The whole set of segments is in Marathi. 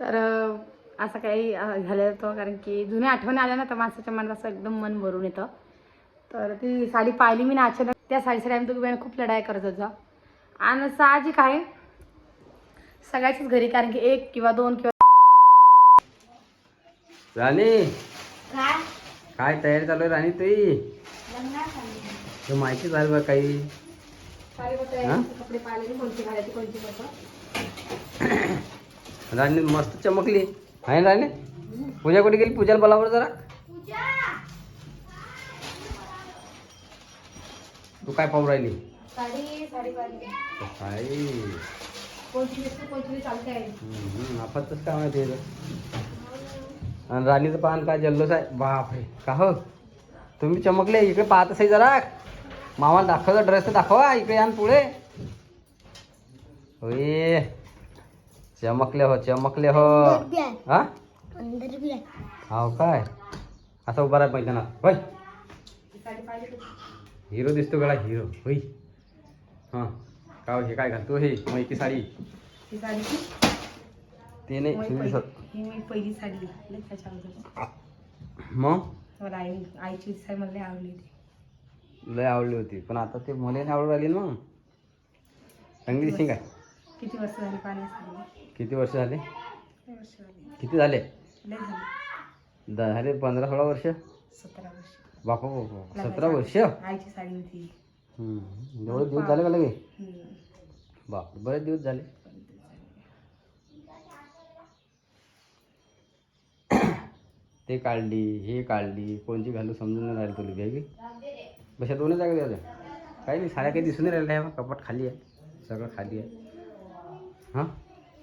तर असं काही झालेलं होतं कारण की जुन्या आठवणी आल्या ना तर माणसाच्या मनात असं एकदम मन भरून येतं. तर ती साडी पाहिली मी ना अचानक. त्या साडीसाठी आम्ही दोघी बहिणी खूप लढाई करत होतो. आणि साहजिक आहे. सगळ्याच्याच घरी कारण की एक किंवा दोन किंवा राणी! काय? तयारी चालू आहे राणी तुई? तर माहिती झालं बा काही? कपडे पाहिले कोणती घालायची कोणती कसं राणी मस्त चमकली. आहे ना राणी पूजा कुठे गेली? पूजाला बोलावर जरा. तू काय पाहू राहिली? काय आपतच काय माहिती आणि राणीचं पान काय जल्लोष आहे? बापरे. का हो? तुम्ही चमकले इकडे पाहत असाय जरा. मामाला दाखवता ड्रेस दाखवा इकडे या पुढे. होय. चमकले हो चमकले हो. हा? हो काय? असं उभा राहा मैदानात. होय. साडी पाहिली हिरो दिसतो गळा हिरो. होय. हां. का हो, काय घालतो हे? मैकी साडी. ही ते? नाही मी पहिली- दिसत ही मी पहिली साडी घेतली त्याच्या अगोदर. मग? मला आई आईची साडी मला लई आवडली ती लय आवडली होती. पण आता ते मुले नाही आवडू राहिली ना मग? चांगली दिसते काय किती वर्ष झाली पाण्या साडी किती वर्ष झाले? लई वर्ष झाली. किती झाले? द- झाले पंधरा सोळा वर्ष? सतरा वर्ष. बापा बापा सतरा वर्ष? आईची साडी होती. हम्म. एवढे दिवस झाले का लगे हम्म. बाप बरेच दिवस झाले. ते काढली हे काढली कोणची घालू समजून नाही राहिली तुला बॅगी बशा दोन्ही जागा द्यायच्या काही नाही साड्या काही दिसून नाही राहिल्या कपाट खाली आहे. सगळं खाली आहे. हां?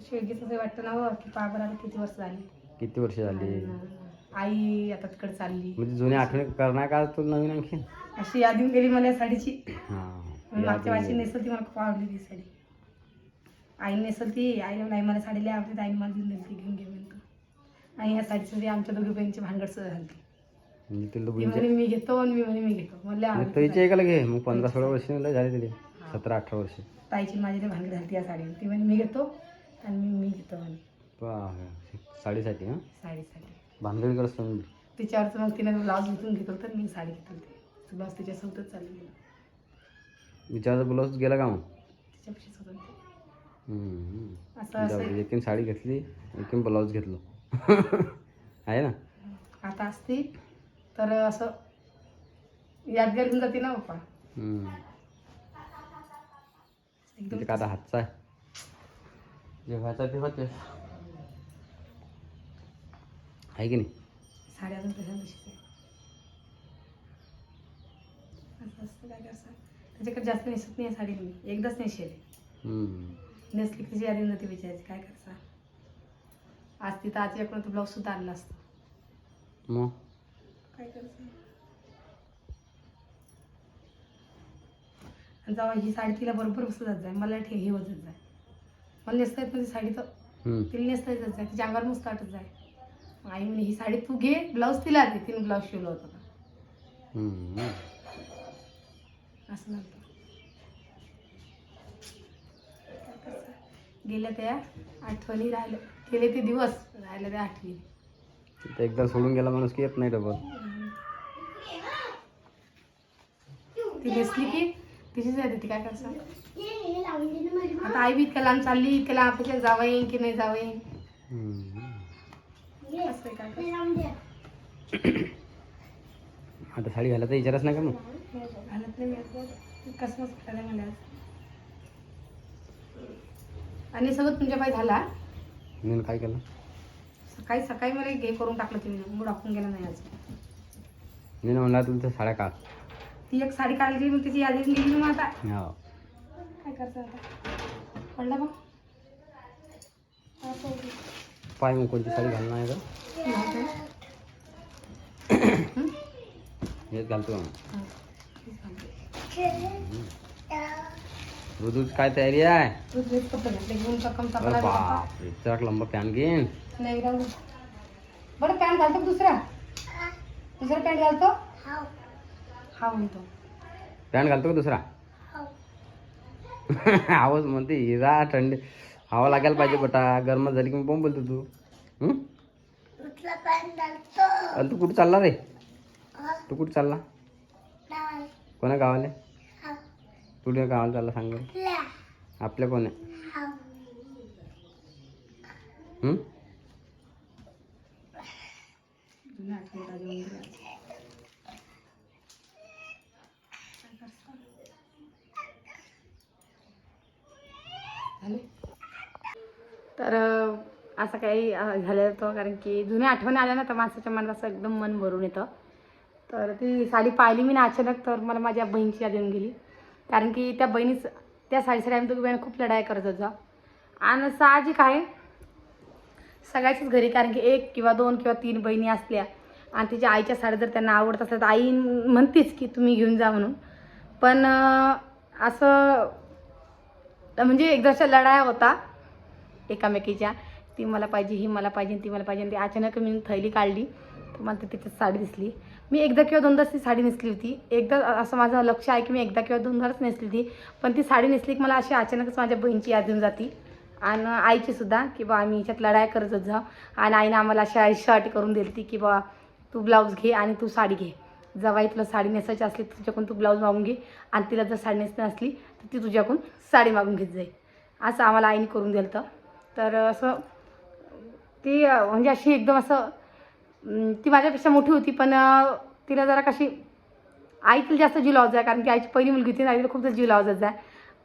शेवगीच असं वाटतं ना हो की आता किती वर्ष झाली. किती वर्ष झाली? आई आता तिकडे चालली. म्हणजे जुन्या आठवणी करणार का तू नवीन आणखी अशी यादी गेली मला या साडीची. मागच्या वर्षी नेसल ती मला खूप आवडली ती साडी. आई नेसल ती आईला म्हणलं, आई मला साडी लई आवडते आईने मला देऊन दिली ती घेऊन घे म्हणतो. आणि या साडीचं ते आमच्या दोघी बहिणीची भांगड सुद्धा झाली म्हणजे तुला ती म्हणे मी घेतो आणि मी म्हणे मी घेतो. मला लई आवडली ती एकाला घे मग पंधरा सोळा वर्ष झाले तिथे सतरा अठरा वर्ष. साडी. ताईची माझी लई भांगड झाली या साडीने ती म्हणे मी घेतो. आणि मी मी घेतो साडीसाठी हां? साडीसाठी. भानगडी करत समज तिच्यावरचं मग तिने ब्लाऊज घेतून घेतलं तर मी साडी घेतली ते. ब्लाऊज तिच्यासोबतच चालली गेलं विचाराचा ब्लाऊज गेला का मग? तिच्यापाशीच होतं. असं. एकीन साडी घेतली एकीन ब्लाऊज घेतलं. आहे ना? आता असती तर असं यादगार घेऊन जाते ना पप्पा. एकदम आता हातचा आहे. जे व्हायचा ते होते आहे की नाही? साड्या अजून तशा तशीच आहे असं असतं काय करसा त्याच्याकडे जास्त नेसत नाही साडी मी एकदाच नेसेल. नेसली की त्याची यादी नव्हती विचारायची काय करसा आज तिथं आजी आपण तो ब्लाऊज सुद्धा आणला असतो. मग? काय करसा आणि जेव्हा ही साडी तिला बरोबर बसत जात जाय मला ठे हे होत जाय. मला नेसता येत नव्हती साडी तर. तिला नेसता येत जाय तिच्या अंगावर मस्त वाटत जाय. आई म्हणे ही साडी तू घे ब्लाऊज तिला दे. तिने ब्लाऊज शिवलं होतं. असं झालं. गेल्या त्या आठवणी राहिल्या. गेले ते दिवस राहिल्या त्या आठवणी. तिथं एकदा सोडून गेला माणूस की येत नाही डबल. ती नेसली की तिचीच येते ती काय करसा आता आई बी इतक्या लांब चालली इतक्या लांब आपल्याच्या जावं येईन की नाही जावं येईन हम्म. असं आहे काय करसा. आता साडी घालायचा विचारच नाही का मग? घालत नाही मी आता. कसं मस्त करायला मला आज. आणि सगळं तुमच्या पाय झाला मी काय केलं? सकाळी सकाळी मला हे करून टाकलं तिने. मूड आपण गेला नाही आज. मी म्हणला तुमच्या साड्या काढ. ती एक साडी काढली मग तिची यादी गेली मग आता. हो. काय करता आता? पडला. पाय मग कोणती साडी घालणार आहे का. हेच घालतो. ऋतूची काय तयारी आहे? तू ड्रेस कपडे घातले घेऊन कम अरे चपला बाप रे चक लंबा पॅन घेईन. नाही राहू दे. बरं पॅन्ट घालतो का दुसरा? दुसरा पॅन्ट घालतो? हा म्हणतो पॅन्ट घालतो का दुसरा? आवाज म्हणते हिरा थंडी हवा लागायला पाहिजे बटा गरम झाली की बोंब बोलतो तू. हं? आणि तू कुठं चालला रे? तू कुठं चालला? कोणा गावाले? तुझ्या गावाला चालला सांग आपल्या कोण आहे तर असं काही झालेलं झालं होतं कारण की जुन्या आठवणी आल्या ना तर माणसाच्या मनात असं एकदम मन भरून येतं. तर ती साडी पाहिली मी ना अचानक तर मला माझ्या बहिणीची याद येऊन गेली. कारण की त्या बहिणीच त्या साडीसाठी आम्ही दोघी बहिणी खूप लढाई करत होतो. आणि साहजिक आहे. सगळ्याच्याच घरी कारण की एक किंवा दोन किंवा तीन बहिणी असल्या आणि तिच्या आईच्या साड्या जर त्यांना आवडत असल्या तर आई म्हणतेच की तुम्ही घेऊन जा म्हणून. पण असं म्हणजे एकदाच्या लढाया होता एकामेकीच्या. ती मला पाहिजे ही मला पाहिजे ती मला पाहिजे. आणि ती अचानक मी थैली काढली. तर मला तर तिच्यात साडी दिसली. मी एकदा किंवा दोनदाच ती साडी नेसली होती. एकदा असं माझं लक्ष आहे की मी एकदा किंवा दोनदाच नेसली होती. पण ती साडी नेसली की मला अशी अचानकच माझ्या बहिणीची याद येऊन जाती. आणि आईची सुद्धा की बा आम्ही याच्यात लढाई करत जाऊ आणि आईनं आम्हाला अशा शर्ट करून दिली ती की बा तू ब्लाऊज घे आणि तू साडी घे. जवाई तुला साडी नेसायची असली तर तुझ्याकडून तू ब्लाऊज मागून घे. आणि तिला जर साडी नेसली असली तर ती तुझ्याकडून साडी मागून घेत जाईल. असं आम्हाला आईने करून दिलं होतं. तर असं ती म्हणजे अशी एकदम असं ती माझ्यापेक्षा मोठी होती पण तिला जरा कशी आई तिला जास्त जीव लावत आहे कारण की आईची पहिली मुलगी होती आणि आईला खूप जास्त जीव लावत आहे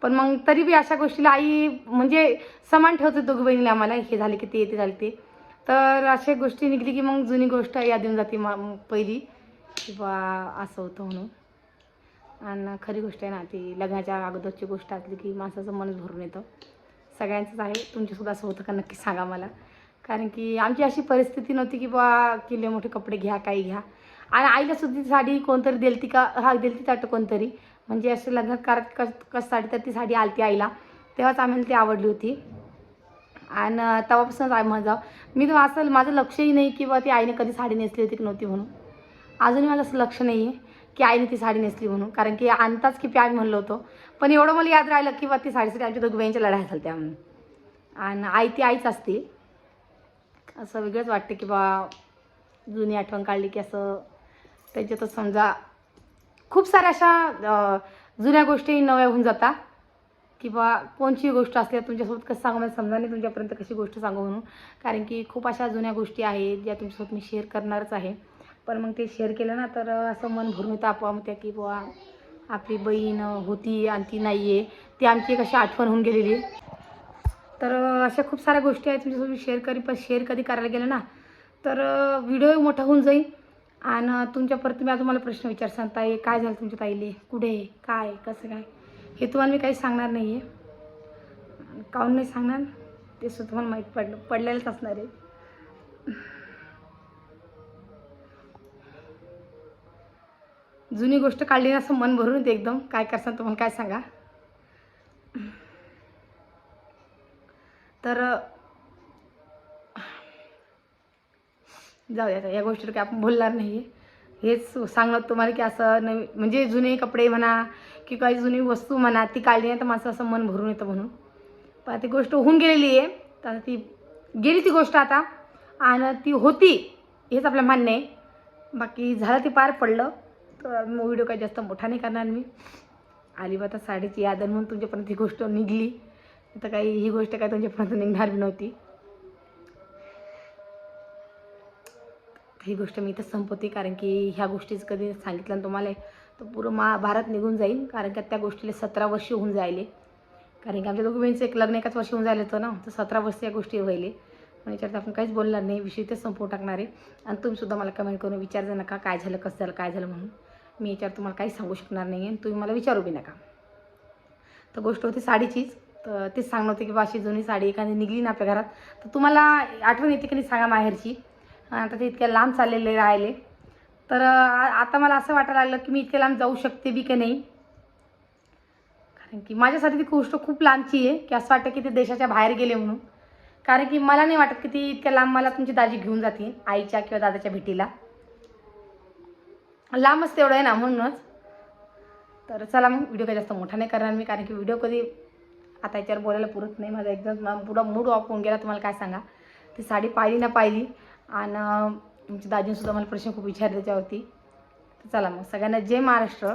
पण मग तरी बी अशा गोष्टीला आई म्हणजे समान ठेवते दोघी बहिणीला आम्हाला हे झाले की ते ते झाले ते. तर अशा गोष्टी निघली की मग जुनी गोष्ट याद येऊन जाते मा पहिली. किंवा असं होतं म्हणून. आणि खरी गोष्ट आहे ना ती लग्नाच्या अगोदरची गोष्ट असली की माणसाचं मनच भरून येतं. सगळ्यांचंच आहे. तुमच्यासुद्धा असं होतं का नक्की सांगा मला. कारण की आमची अशी परिस्थिती नव्हती की बा किल्ले मोठे कपडे घ्या काही घ्या. आणि आईला सुद्धा ती साडी कोणतरी दिलती का हा दिलती ताटं कोणतरी. म्हणजे असं लग्नात करत कस कस साडी तर ती साडी आलती आईला. तेव्हाच आम्हाला ती आवडली होती. आणि तेव्हापासूनच आई माझा मी तर असं माझं लक्षही नाही की बा ती आईने कधी साडी नेसली होती की नव्हती म्हणून. अजूनही माझं असं लक्ष नाही आहे की आईने ती साडी नेसली म्हणून. कारण की आणताच की आम्ही म्हणलो होतो. पण एवढं मला याद राहिलं की बा ती साडीसाठी आमच्या दोघी बहिणीच्या लढाई झाल्या म्हणून. आणि आई ती आईच असते. असं वेगळंच वाटतं की बा जुनी आठवण काढली की असं त्याच्यातच समजा खूप साऱ्या अशा जुन्या गोष्टी नव्या होऊन जातात किंवा कोणची गोष्ट असली तुमच्यासोबत कसं सांगू मला समजा नाही तुमच्यापर्यंत कशी गोष्ट सांगू म्हणून. कारण की खूप अशा जुन्या गोष्टी आहेत ज्या तुमच्यासोबत मी शेअर करणारच आहे. पण मग ते शेअर केलं ना तर असं मन भरून येतं आपोआप त्या की बुवा आपली बहीण होती आणि ती नाही आहे ती आमची एक अशी आठवण होऊन गेलेली. आहे तर अशा खूप साऱ्या गोष्टी आहेत तुमच्यासोबत शेअर करी पण शेअर कधी करायला गेलं ना तर व्हिडिओ मोठा होऊन जाईल. आणि तुमच्या परत मी आज तुम्हाला प्रश्न विचार सांगता ये काय झालं तुमच्या ताईले? कुठे आहे? काय कसं काय? हे तुम्हाला मी काही सांगणार नाही आहे काहून नाही सांगणार? ते सुद्धा तुम्हाला माहीत पडलं पडलेलंच असणार आहे. जुनी गोष्ट काढली ना असं मन भरून येते एकदम. काय करसान तुम्हाला काय सांगा? तर जाऊ या गोष्टीवर काय आपण बोलणार नाही आहे हेच सांगणार तुम्हाला की असं नवी म्हणजे जुने कपडे म्हणा की काही जुनी वस्तू म्हणा ती काढली नाही तर माझं असं मन भरून येतं म्हणून. पण ती गोष्ट होऊन गेलेली आहे. तर आता ती गेली ती गोष्ट आता. आणि ती होती हेच आपलं मान्य आहे. बाकी झालं ते पार पडलं. तर मग व्हिडिओ काही जास्त मोठा नाही करणार मी. आली बा आता साडीची याद म्हणून तुमच्यापर्यंत ही गोष्ट निघली. तर काही ही गोष्ट काय तुमच्यापर्यंत निघणार नव्हती. ही गोष्ट मी इथं संपवते कारण की ह्या गोष्टीच कधी सांगितलं ना तुम्हाला. तर पुरं मा भारत निघून जाईल कारण की त्या गोष्टीला सतरा वर्ष होऊन जायले. कारण की आमच्या दोघी बहिणीचं एक लग्न एकाच वर्षी होऊन जायला होतं ना. तर सतरा वर्ष या गोष्टी व्हायले मग याच्यात आपण काहीच बोलणार नाही. विषय ते संपवून टाकणार आहे. आणि तुम्हीसुद्धा मला कमेंट करून विचारजा नका. काय झालं कसं झालं काय झालं म्हणून. मी याच्यावर तुम्हाला काही सांगू शकणार नाही आणि तुम्ही मला विचारू बी नका. तर गोष्ट होती साडीचीच तर तेच सांगणं होतं की बा अशी जुनी साडी एखादी निघली ना आपल्या घरात. तर तुम्हाला आठवण येते की नाही सांगा माहेरची. आता ते इतक्या लांब चाललेले राहिले. तर आता मला असं वाटायला लागलं की मी इतक्या लांब जाऊ शकते बी की नाही? कारण की माझ्यासाठी ती गोष्ट खूप लांबची आहे की असं वाटतं की ते देशाच्या बाहेर गेले म्हणून. कारण की मला नाही वाटत की ती इतक्या लांब मला तुमची दाजी घेऊन जाते आईच्या किंवा दादाच्या भेटीला. लांबच तेवढं आहे ना म्हणूनच. तर चला मग व्हिडिओ काही जास्त मोठा नाही करणार मी कारण की व्हिडिओ कधी आता याच्यावर बोलायला पुरत नाही. माझा एकदम पुरा मूड ऑफ होऊन गेला. तुम्हाला काय सांगा? ती साडी पाहिली ना पाहिली. आणि तुमच्या दाजींसुद्धा मला प्रश्न खूप विचारले त्याच्यावरती. चला मग सगळ्यांना जय महाराष्ट्र.